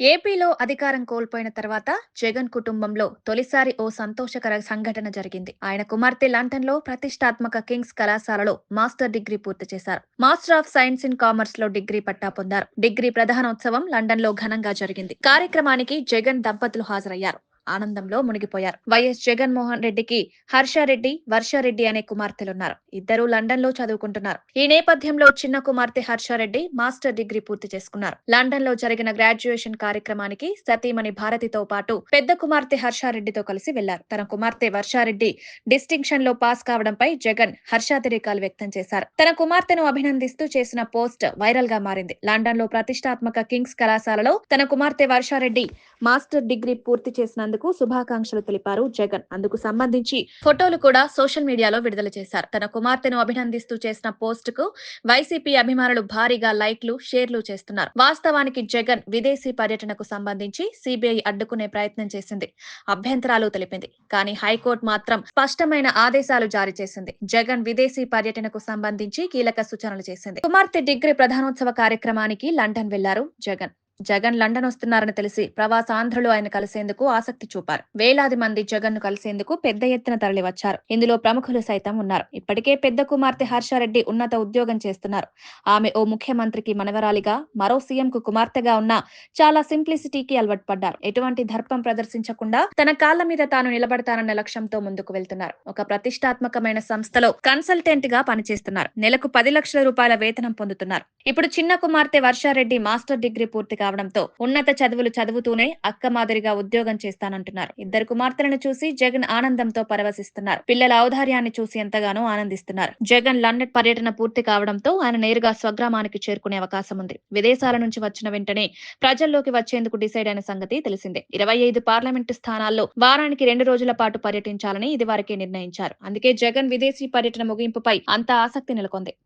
ఏపీలో అధికారం కోల్పోయిన తర్వాత జగన్ కుటుంబంలో తొలిసారి ఓ సంతోషకర సంఘటన జరిగింది. ఆయన కుమార్తె లండన్లో ప్రతిష్టాత్మక కింగ్స్ కళాశాలలో మాస్టర్ డిగ్రీ పూర్తి చేశారు. మాస్టర్ ఆఫ్ సైన్స్ ఇన్ కామర్స్లో డిగ్రీ పట్టా పొందారు. డిగ్రీ ప్రధానోత్సవం లండన్లో ఘనంగా జరిగింది. కార్యక్రమానికి జగన్ దంపతులు హాజరయ్యారు. ఆనందంలో మునిగిపోయారు. వైఎస్ జగన్మోహన్ రెడ్డికి హర్షారెడ్డి వర్షారెడ్డి అనే కుమార్తెలున్నారు. ఇద్దరు లండన్లో చదువుకుంటున్నారు. ఈ నేపథ్యంలో చిన్న కుమార్తె హర్షారెడ్డి మాస్టర్ డిగ్రీ పూర్తి చేసుకున్నారు. లండన్లో జరిగిన గ్రాడ్యుయేషన్ కార్యక్రమానికి సతీమణి భారతితో పాటు పెద్ద కుమార్తె హర్షారెడ్డితో కలిసి వెళ్ళారు. తన కుమార్తె వర్షారెడ్డి డిస్టింక్షన్లో పాస్ కావడంపై జగన్ హర్షాతిరేకాలు వ్యక్తం చేశారు. తన కుమార్తెను అభినందిస్తూ చేసిన పోస్ట్ వైరల్గా మారింది. లండన్లో ప్రతిష్టాత్మక కింగ్స్ కళాశాలలో తన కుమార్తె వర్షారెడ్డి మాస్టర్ డిగ్రీ పూర్తి చేసిన అందుకు శుభాకాంక్షలు తెలిపారు జగన్. అందుకు సంబంధించి ఫోటోలు కూడా సోషల్ మీడియాలో విడుదల చేశారు. తన కుమార్తెను అభినందిస్తూ చేసిన పోస్ట్కు వైసీపీ అభిమానులు భారీగా లైక్లు షేర్లు చేస్తున్నారు. వాస్తవానికి జగన్ విదేశీ పర్యటనకు సంబంధించి సిబిఐ అడ్డుకునే ప్రయత్నం చేసింది. అభ్యంతరాలు తెలిపింది. కానీ హైకోర్టు మాత్రం స్పష్టమైన ఆదేశాలు జారీ చేసింది. జగన్ విదేశీ పర్యటనకు సంబంధించి కీలక సూచనలు చేసింది. కుమార్తె డిగ్రీ ప్రధానోత్సవ కార్యక్రమానికి లండన్ వెళ్ళారు జగన్. జగన్ లండన్ వస్తున్నారని తెలిసి ప్రవాస ఆంధ్రులు ఆయన కలిసేందుకు ఆసక్తి చూపారు. వేలాది మంది జగన్ను కలిసేందుకు పెద్ద ఎత్తున తరలివచ్చారు. ఇందులో ప్రముఖులు సైతం ఉన్నారు. ఇప్పటికే పెద్ద కుమార్తె హర్షారెడ్డి ఉన్నత ఉద్యోగం చేస్తున్నారు. ఆమె ఓ ముఖ్యమంత్రికి మనవరాలిగా మరో సీఎం కు కుమార్తెగా ఉన్న చాలా సింప్లిసిటీకి అలవాటు పడ్డారు ఎటువంటి దర్పం ప్రదర్శించకుండా తన కాళ్ళ మీద తాను నిలబడతానన్న లక్ష్యంతో ముందుకు వెళ్తున్నారు. ఒక ప్రతిష్టాత్మకమైన సంస్థలో కన్సల్టెంట్గా పనిచేస్తున్నారు. నెలకు పది లక్షల రూపాయల వేతనం పొందుతున్నారు. ఇప్పుడు చిన్న కుమార్తె వర్షారెడ్డి మాస్టర్ డిగ్రీ పూర్తిగా కావడంతో ఉన్నత చదువులు చదువుతూనే అక్క మాదిరిగా ఉద్యోగం చేస్తానంటున్నారు. ఇద్దరు కుమార్తెలను చూసి జగన్ ఆనందంతో పరవశిస్తున్నారు. పిల్లల ఔదార్యాన్ని చూసి ఎంతగానో ఆనందిస్తున్నారు. జగన్ లండన్ పర్యటన పూర్తి కావడంతో ఆయన నేరుగా స్వగ్రామానికి చేరుకునే అవకాశం ఉంది. విదేశాల నుంచి వచ్చిన వెంటనే ప్రజల్లోకి వచ్చేందుకు డిసైడ్ అయిన సంగతి తెలిసిందే. ఇరవై ఐదు పార్లమెంటు స్థానాల్లో వారానికి రెండు రోజుల పాటు పర్యటించాలని ఇది వారికి నిర్ణయించారు. అందుకే జగన్ విదేశీ పర్యటన ముగింపుపై అంత ఆసక్తి నెలకొంది.